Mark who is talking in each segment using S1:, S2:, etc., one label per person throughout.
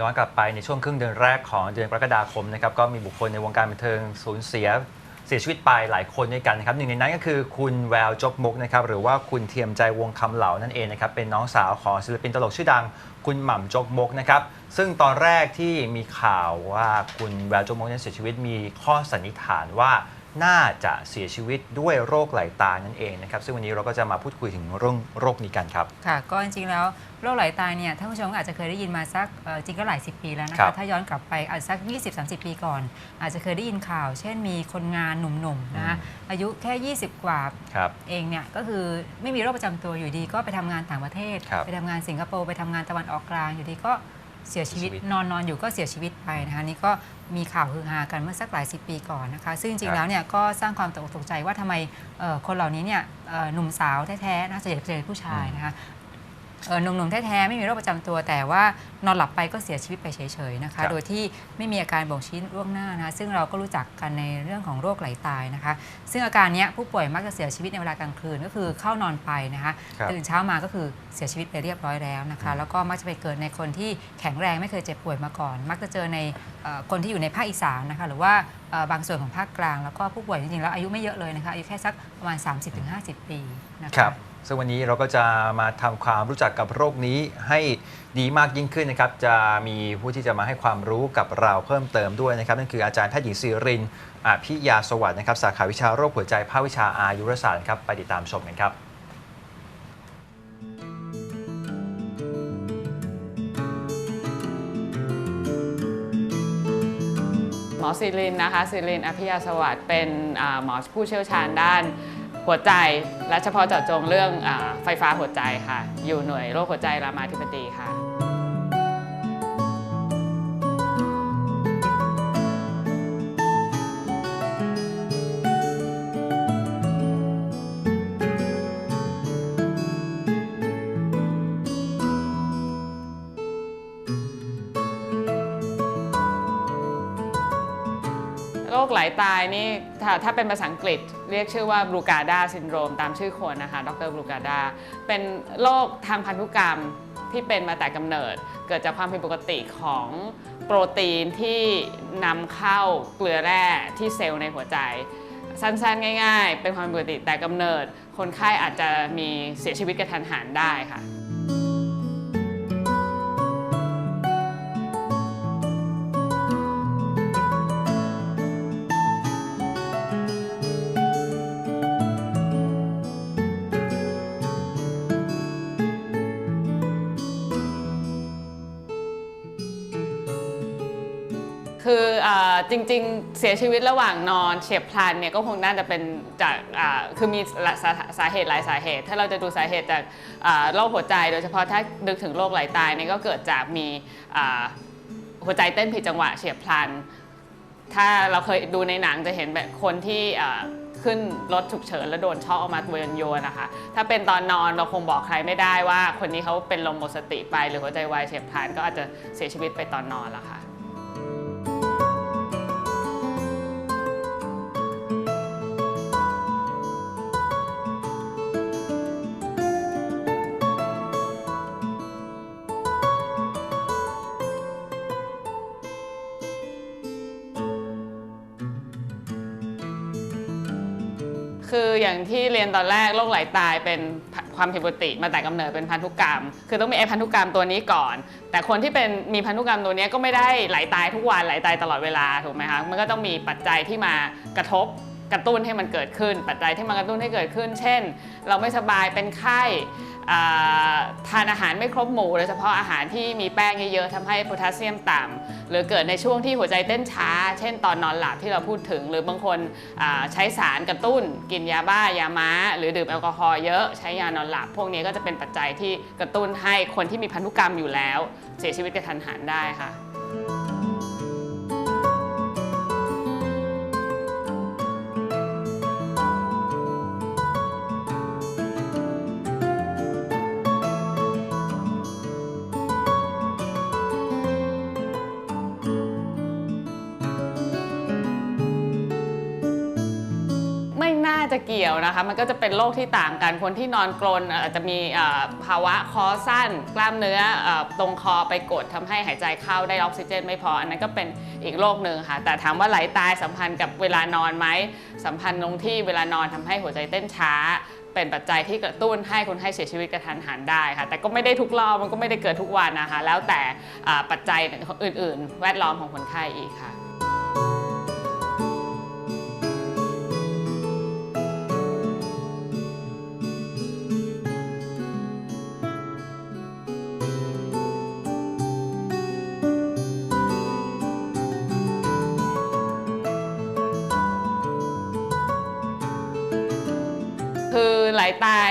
S1: ย้อนกลับไปในช่วงครึ่งเดือนแรกของเดือนกรกฎาคมนะครับก็มีบุคคลในวงการบันเทิงสูญเสียเสียชีวิตไปหลายคนด้วยกันนะครับหนึ่งในนั้นก็คือคุณแววจกมุกนะครับหรือว่าคุณเทียมใจวงคำเหล่านั่นเองนะครับเป็นน้องสาวของศิลปินตลกชื่อดัง คุณหม่ำจกมกนะครับซึ่งตอนแรกที่มีข่าวว่าคุณแววจกมกนั้นเสียชีวิตมีข้อสันนิษฐานว่า น่าจะเสียชีวิตด้วยโรคไหลตานั่นเองนะครับ ซึ่งวันนี้เราก็จะมาพูดคุยถึงเรื่องโรคนี้กันครับ
S2: ค่ะ ก็จริงๆแล้วโรคไหลตายเนี่ยท่านผู้ชมก็อาจจะเคยได้ยินมาสักเอ่อจริงก็หลายสิบปีแล้วนะ
S1: ครั
S2: คะ
S1: บ
S2: ถ้าย้อนกลับไปอาจจะสัก 20-30 ปีก่อน อาจจะเคยได้ยินข่าว เช่นมีคนงานหนุ่มๆนะคะ
S1: อืม
S2: อายุแค่ 20 กว่า
S1: ครับ
S2: เองเนี่ยก็คือไม่มีโรคประจำตัวอยู่ดีก็ไปทำงานต่างประเทศ
S1: ครับ
S2: ไปทำงานสิงคโปร์ไปทำงานตะวันออกกลางอยู่ดีก็ เสียชีวิต
S1: เสียชีวิต
S2: นอนนอนอยู่ก็เสียชีวิตไปนะคะนี่ก็มีข่าวฮือฮากันเมื่อสักหลายสิบปีก่อนนะคะ ซึ่งจ
S1: ครั
S2: ริง
S1: บ
S2: ๆแล้วเนี่ยก็สร้างความตกอกตกใจว่าทำไมเอ่อคนเหล่านี้เนี่ยเอ่อหนุ่มสาวแท้ๆนะส่วนใหญ่จะเป็นผู้ชายนะคะเอ่อ หนุ่มๆแท้ๆไม่มีโรคประจำตัว แต่ว่านอนหลับไปก็เสียชีวิตไปเฉยๆนะ
S1: ครั
S2: คะ
S1: บ
S2: โดยที่ไม่มีอาการบ่งชี้ล่วงหน้านะคะซึ่งเราก็รู้จักกันในเรื่องของโรคไหลตายนะคะ ซึ่งอาการเนี้ยผู้ป่วยมักจะเสียชีวิตในเวลากลางคืนก็คือเข้านอนไปนะคะ
S1: ครับ
S2: ตื่นเช้ามาก็คือเสียชีวิตไปเรียบร้อยแล้วนะคะ แล้วก็มักจะไปเกิดในคนที่แข็งแรงไม่เคยเจ็บป่วยมาก่อน มักจะเจอในเอ่อคนที่อยู่ในภาคอีสานนะคะหรือว่าเอ่อบางส่วนของภาคกลาง แล้วก็ผู้ป่วยจริงๆแล้วอายุไม่เยอะเลยนะคะอายุแค่สักประมาณ 30-50 ปีนะคะ
S1: ครับ ซึ่งวันนี้เราก็จะมาทำความรู้จักกับโรคนี้ให้ดีมากยิ่งขึ้นนะครับ จะมีผู้ที่จะมาให้ความรู้กับเราเพิ่มเติมด้วยนะครับ นั่นคืออาจารย์แพทย์หญิงศิรินอภิยาสวัสดิ์นะครับ สาขาวิชาโรคหัวใจภาควิชาอายุรศาสตร์ครับไปติดตามชมกันครับ
S3: หมอศิรินนะคะศิรินอภิยาสวัสดิ์เป็นหมอผู้เชี่ยวชาญด้าน หัวใจ และเฉพาะเจาะจงเรื่องอไฟฟ้าหัวใจค่ะ อยู่หน่วยโรคหัวใจรามาธิบดีค่ะ คไหลตายนี่ถ้าถ้าเป็นภาษาอังกฤษ เรียกชื่อว่าบรูกาดาซินโดรมตามชื่อคนนะคะดรบรูกาดาเป็นโรคทางพันธุกรรมที่เป็นมาแต่กำเนิด เกิดจากความผิดปกติของโปรตีนที่นำเข้าเกลือแร่ที่เซลล์ในหัวใจ สั้นๆ ง่าย ๆ เป็นความผิดปกติแต่กำเนิด คนไข้อาจจะมีเสียชีวิตกระทันหันได้ค่ะ จริงๆ เสียชีวิตระหว่างนอนเฉียบพลันเนี่ยก็คงน่าจะเป็นจากคือมีสาสาเหตุหลายสาเหตุ ถ้าเราจะดูสาเหตุจากโรคหัวใจ โดยเฉพาะถ้านึกถึงโรคไหลตายเนี่ยก็เกิดจากมีหัวใจเต้นผิดจังหวะเฉียบพลัน ถ้าเราเคยดูในหนังจะเห็นแบบคนที่ขึ้นรถฉุกเฉินแล้วโดนช็อกออกมาตัวโยนนะคะ ถ้าเป็นตอนนอนเราคงบอกใครไม่ได้ว่า คนนี้เขาเป็นลมหมดสติไปหรือหัวใจวายเฉียบพลันก็อาจจะเสียชีวิตไปตอนนอนละค่ะ ออย่างที่เรียนตอนแรกโรคไหลตายเป็นความผิดปกติมาแต่กำเนิดเป็นพันธุกรรม คือต้องมีไอพันธุกรรมตัวนี้ก่อน แต่คนที่เป็นมีพันธุกรรมตัวนี้ก็ไม่ได้ไหลตายทุกวันไหลตายตลอดเวลาถูกไหมคะมันก็ต้องมีปัจจัยที่มากระทบ กระตุ้นให้มันเกิดขึ้น ปัจจัยที่มากระตุ้นให้เกิดขึ้น เช่น เราไม่สบายเป็นไข้ทานอาหารไม่ครบหมู่โดยเฉพาะอาหารที่มีแป้งเยอะๆทำให้โพแทสเซียมต่ำหรือเกิดในช่วงที่หัวใจเต้นช้า เช่นตอนนอนหลับที่เราพูดถึง หรือบางคนใช้สารกระตุ้น กินยาบ้ายาม้า หรือดื่มแอลกอฮอล์เยอะใช้ยานอนหลับ พวกนี้ก็จะเป็นปัจจัยที่กระตุ้นให้คนที่มีพันธุกรรมอยู่แล้ว เสียชีวิตกระทันหันได้ค่ะ เกี่ยวนะคะ มันก็จะเป็นโรคที่ต่างกัน คนที่นอนกรนอาจจะมีภาวะคอสั้น กล้ามเนื้อตรงคอไปกดทำให้หายใจเข้าได้ออกซิเจน ไม่พอ อันนั้นก็เป็นอีกโรคหนึ่งค่ะ แต่ถามว่าไหลตายสัมพันธ์กับเวลานอนไหม สัมพันธ์ตรงที่เวลานอนทำให้หัวใจเต้นช้า เป็นปัจจัยที่กระตุ้นให้คนไข้เสียชีวิตกระทันหันได้ค่ะ แต่ก็ไม่ได้ทุกรอบ มันก็ไม่ได้เกิดทุกวันนะคะ แล้วแต่ปัจจัยอื่น ๆ แวดล้อมของคนไข้อีกค่ะ คือไหลตาย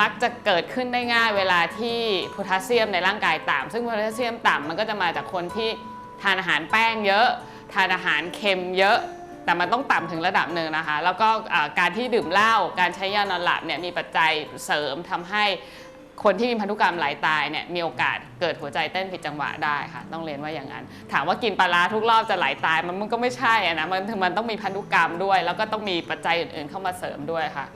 S3: มักจะเกิดขึ้นได้ง่ายเวลาที่โพแทสเซียมในร่างกายต่ำซึ่งโพแทสเซียมต่ำมันก็จะมาจากคนที่ทานอาหารแป้งเยอะ ทานอาหารเค็มเยอะ แต่มันต้องต่ำถึงระดับหนึ่งนะคะ แล้วก็การที่ดื่มเหล้าการใช้ยานอนหลับเนี่ยมีปัจจัยเสริมทำให้คนที่มีพันธุกรรมหลายตายเนี่ยมีโอกาสเกิดหัวใจเต้นผิดจังหวะได้ค่ะ ต้องเรียนว่าอย่างนั้น ถามว่ากินปลาร้าทุกรอบจะหลตายมันมันก็ไม่ใช่นะมันมันต้องมีพันธุกรรมด้วย แล้วก็ต้องมีปัจจัยอื่นๆเข้ามาเสริมด้วยค่ะ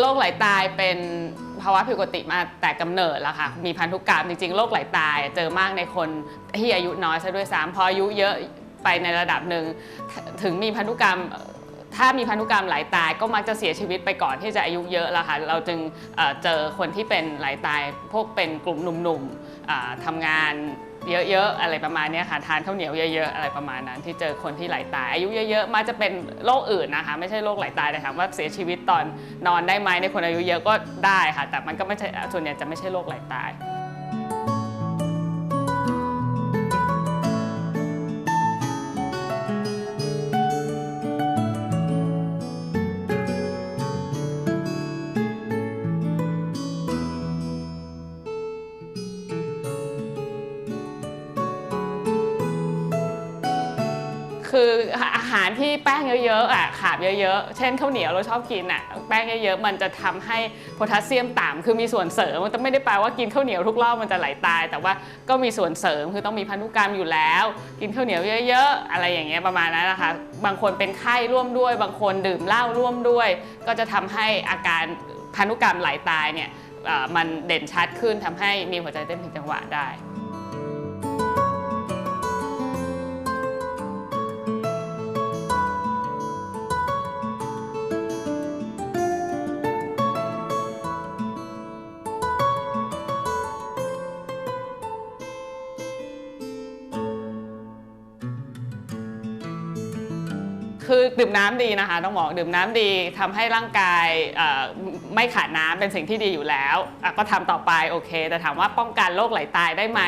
S3: โรคไหลตายเป็นภาวะผิดปกติมาแต่กำเนิดแล้วค่ะ มีพันธุกรรมจริงๆโรคไหลตาย เจอมากในคนที่อายุน้อยซะด้วยซ้ำพออายุเยอะไปในระดับหนึ่งถึงมีพันธุกรรมถ้ามีพันธุกรรมไหลตายก็มักจะเสียชีวิตไปก่อนที่จะอายุเยอะแล้วค่ะ เราจึงเอ่อเจอคนที่เป็นไหลตายพวกเป็นกลุ่มหนุ่มๆอ่าทำงาน เยอะๆอะไรประมาณนี้ค่ะทานข้าวเหนียวเยอะๆอะไรประมาณนั้น ที่เจอคนที่ไหลตายอายุเยอะๆมาจะเป็นโรคอื่นนะคะ ไม่ใช่โรคไหลตายแต่ถามว่าเสียชีวิตตอนนอนได้ไหมในคนอายุเยอะก็ได้ค่ะ แต่มันก็ไม่ใช่ส่วนใหญ่จะไม่ใช่โรคไหลตายาหารที่แป้งเยอะๆอะขาบเยอะๆ เช่นข้าวเหนียวเราชอบกินอะแป้งเยอะๆ มันจะทำให้โพแทสเซียมต่ำคือมีส่วนเสริมมันไม่ได้แปลว่ากินข้าวเหนียวทุกรอบมันจะไหลตาย แต่ว่าก็มีส่วนเสริมคือต้องมีพันธุกรรมอยู่แล้ว กินข้าวเหนียวเยอะๆ อะไรอย่างเงี้ยประมาณนั้นนะคะบางคนเป็นไข้ร่วมด้วย บางคนดื่มเหล้าร่วมด้วย ก็จะทำให้อาการพันธุกรรมไหลตายเนี่ยอ่อมันเด่นชัดขึ้นทำให้มีหัวใจเต้นผิดจังหวะได้ คือดื่มน้ำดีนะคะต้องบอกดื่มน้ำดีทำให้ร่างกายไม่ขาดน้ำเป็นสิ่งที่ดีอยู่แล้วก็ทำต่อไปโอเค แต่ถามว่าป้องกันโรคไหลตายได้ไหม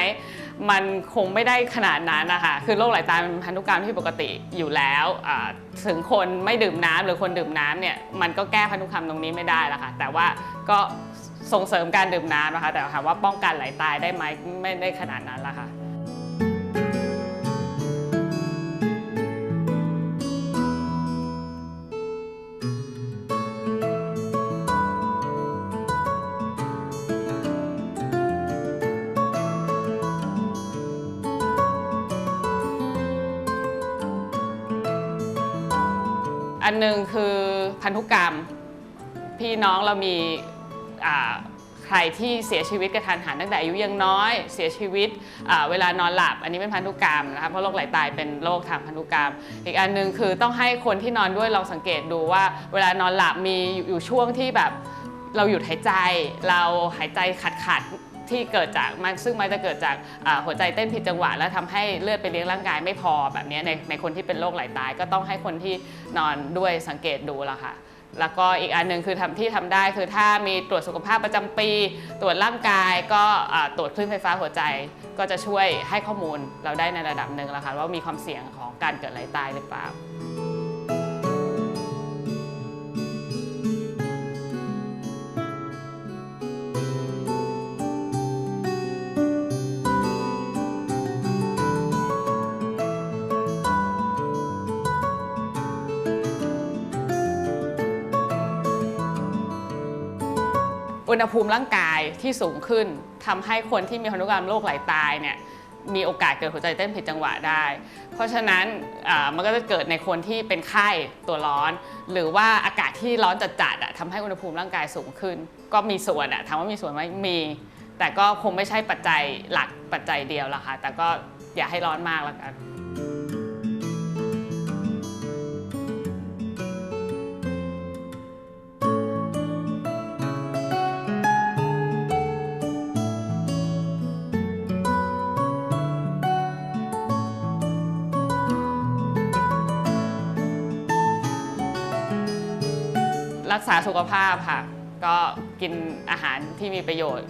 S3: มันคงไม่ได้ขนาดนั้นนะคะคือโรคไหลตายมันเป็นพันธุกรรมที่ปกติอยู่แล้วถึงคนไม่ดื่มน้ำหรือคนดื่มน้ำเนี่ยมันก็แก้พันธุกรรมตรงนี้ไม่ได้ละค่ะแต่ว่าก็ส่งเสริมการดื่มน้ำนะคะ แต่ถามว่าป้องกันไหลตายได้ไหมไม่ได้ขนาดนั้นละค่ะ อันหนึ่งคือพันธุกรรม พี่น้องเรามีใครที่เสียชีวิตกระทันหันตั้งแต่อายุยังน้อย เสียชีวิตเวลานอนหลับ อันนี้เป็นพันธุกรรมนะคะเพราะโรคไหลตายเป็นโรคทางพันธุกรรม อีกอันหนึงคือต้องให้คนที่นอนด้วยลองสังเกตดูว่า เวลานอนหลับมีอยู่ช่วงที่แบบเราหยุดหายใจ เราหายใจขัดขัด ที่เกิดจากมันซึ่งมันจะเกิดจากหัวใจเต้นผิดจังหวะ แล้วทำให้เลือดไปเลี้ยงร่างกายไม่พอแบบนี้ในในคนที่เป็นโรคไหลตาย ก็ต้องให้คนที่นอนด้วยสังเกตดูและค่ะแล้วก็อีกอันหนึ่งคือทำที่ทำได้คือถ้ามีตรวจสุขภาพประจำปี ตรวจร่างกายก็ตรวจคลื่นไฟฟ้าหัวใจ ก็จะช่วยให้ข้อมูลเราได้ในระดับหนึ่งแล้วค่ะว่ามีความเสี่ยงของการเกิดไหลตายหรือเปล่า ณหภูมิร่างกายที่สูงขึ้นทำให้คนที่มีพันธุกรรมโรคไหลตายเนี่ยมีโอกาสเกิดหัวใจเต้นผิดจังหวะได้ เพราะฉะนั้นมันก็จะเกิดในคนที่เป็นไข้ตัวร้อน หรือว่าอากาศที่ร้อนจัดๆอะทำให้อุณหภูมิร่างกายสูงขึ้น ก็มีส่วนอะถามว่ามีส่วนไหมมี แต่ก็คงไม่ใช่ปัจจัยหลักปัจจัยเดียวละค่ะแต่ก็อย่าให้ร้อนมากแล้วกัน รักษาสุขภาพค่ะ ก็กินอาหารที่มีประโยชน์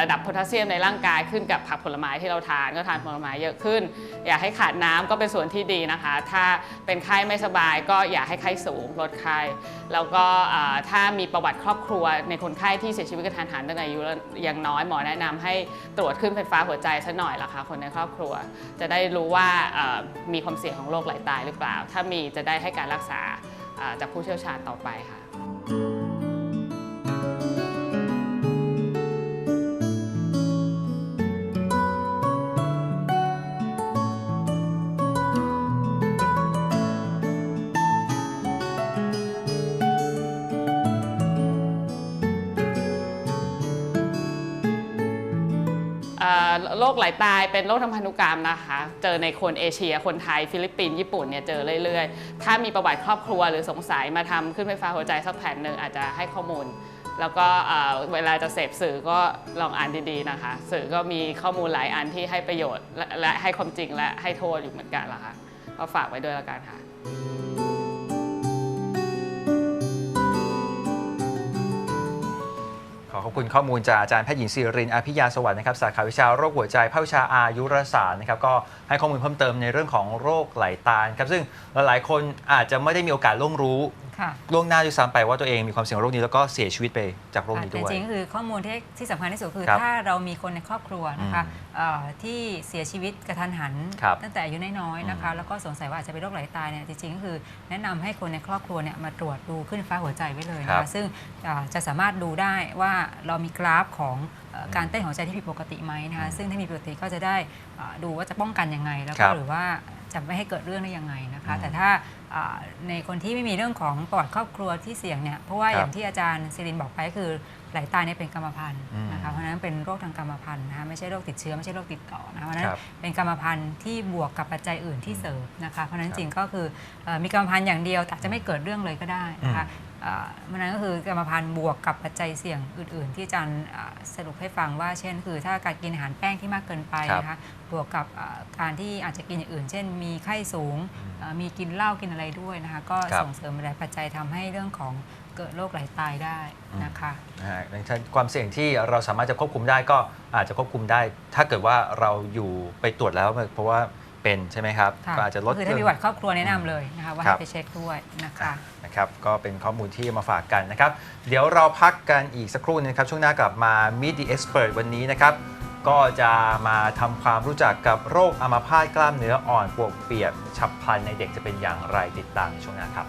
S3: ระดับโพแทสเซียมในร่างกายขึ้นกับผักผลไม้ที่เราทานก็ทานผลไม้เยอะขึ้น อย่าให้ขาดน้ำก็เป็นส่วนที่ดีนะคะ ถ้าเป็นไข้ไม่สบายก็อย่าให้ไข้สูงลดไข้แล้วก็ถ้ามีประวัติครอบครัวในคนไข้ที่เสียชีวิตกระทันหันตั้งแต่อายุยังน้อยหมอแนะนำให้ตรวจขึ้นไฟฟ้าหัวใจสักหน่อยละคะคนในครอบครัว จะได้รู้ว่ามีความเสี่ยงของโรคไหลตายหรือเปล่า ถ้ามีจะได้ให้การรักษา จากผู้เชี่ยวชาญต่อไปค่ะ คไหลตายเป็นโรคทางพันธุกรรมนะคะ เจอในคนเอเชีย คนไทย ฟิลิปปินส์ญี่ปุ่นเนี่ยเจอเรื่อยๆ ถ้ามีประวัติครอบครัวหรือสงสัยมาทำขึ้นไฟฟ้าหัวใจสักแผ่นหนึ่งอาจจะให้ข้อมูล แล้วก็เวลาจะเสพสื่อก็ลองอ่านดีๆนะคะ สื่อก็มีข้อมูลหลายอันที่ให้ประโยชน์และให้ความจริงและให้โทษอยู่เหมือนกันละค่ะก็ฝากไว้ด้วยละกันค่ะ
S1: ขอขอบคุณข้อมูลจากอาจารย์แพทย์หญิงศิรินอภิยาสวัสดิ์นะครับสาขาวิชาโรคหัวใจภาควิชาอายุรศาสตร์นะครับก็ให้ข้อมูลเพิ่มเติมในเรื่องของโรคไหลตาลครับซึ่งหลายๆคนอาจจะไม่ได้มีโอกาสล่วงรู้
S2: ค่ะ
S1: ล่วงหน้าด้วยซ้ำไปว่าตัวเองมีความเสี่ยงโรคนี้แล้วก็เสียชีวิตไปจากโรคนี้
S2: แต่
S1: ด้วย
S2: จริงๆก็คือข้อมูลที่ที่สำคัญที่สุดคือ
S1: ครับ
S2: ถ้าเรามีคนในครอบครัวนะคะ
S1: อืม
S2: เอ่อที่เสียชีวิตกระทันหัน
S1: ครับ
S2: ตั้งแต่อายุน้อยๆนะคะ
S1: อืม
S2: แล้วก็สงสัยว่าอาจจะเป็นโรคไหลตายเนี่ยจริงๆก็คือแนะนำให้คนในครอบครัวเนี่ยมาตรวจดูขึ้นฟ้าหัวใจไว้เลยนะ
S1: ครั
S2: คะ
S1: บ
S2: ซึ่งอ่าจะสามารถดูได้ว่าเรามีกราฟของเอ่อการเต้นของหัวใจที่ผิดปกติไหมนะคะซึ่งถ้ามีปกติก็จะได้อ่าดูว่าจะป้องกันยังไง แล้ว
S1: ครั
S2: ก็
S1: บ
S2: หรือว่าจะไม่ให้เกิดเรื่องได้ยังไงนะคะ
S1: อืม
S2: แต่ถ้าอ่าในคนที่ไม่มีเรื่องของประวัติครอบครัวที่เสี่ยงเนี่ยเพราะว่า
S1: ครับ
S2: อย่างที่อาจารย์ซิรินบอกไปก็คือไหลตายเนี่ยเป็นกรรมพันธุ์
S1: อืม
S2: นะคะเพราะฉะนั้นเป็นโรคทางกรรมพันธุ์นะคะไม่ใช่โรคติดเชื้อไม่ใช่โรคติดต่อนะคะเพราะฉะนั้
S1: คนรับ
S2: เป็นกรรมพันธุ์ที่บวกกับปัจจัยอื่นที่เสริมนะคะเพราะฉะนั้น
S1: ครับ
S2: จริงก็คือเอ่อมีกรรมพันธุ์อย่างเดียวแต่อาจจะไม่เกิดเรื่องเลยก็ได้นะคะ เอ่อเพราะฉะนั้นก็คือกรรมพันธุ์บวกกับปัจจัยเสี่ยงอื่น ๆ ที่อาจารย์อ่าสรุปให้ฟังว่า เช่น คือถ้าการกินอาหารแป้งที่มากเกินไปนะคะบวกกับอ่าการที่อาจจะกินอย่างอื่น เช่น มีไข้สูงเอ่อมีกินเหล้ากินอะไรด้วยนะคะก็
S1: ครับ
S2: ส่งเสริมหลายปัจจัยทำให้เรื่องของเกิดโรคไหลตายได้นะคะ
S1: นะฮะดังนั้นความเสี่ยงที่เราสามารถจะควบคุมได้ก็อาจจะควบคุมได้ ถ้าเกิดว่าเราอยู่ไปตรวจแล้วเพราะว่า เป็นใช่ไหมครับ
S2: ค่ะ
S1: ก็อาจจะลด
S2: ก็คือถ้ามีประวัติครอบครัวแนะนำเลยนะคะว่า
S1: ครั
S2: ให้
S1: บ
S2: ไปเช็คด้วยนะคะ
S1: นะครับก็เป็นข้อมูลที่มาฝากกันนะครับ เดี๋ยวเราพักกันอีกสักครู่นึงนะครับ ช่วงหน้ากลับมา Meet the Expert วันนี้นะครับ ก็จะมาทำความรู้จักกับโรคอัมพาตกล้ามเนื้ออ่อนปวกเปียกฉับพลันในเด็กจะเป็นอย่างไรติดตามในช่วงหน้าครับ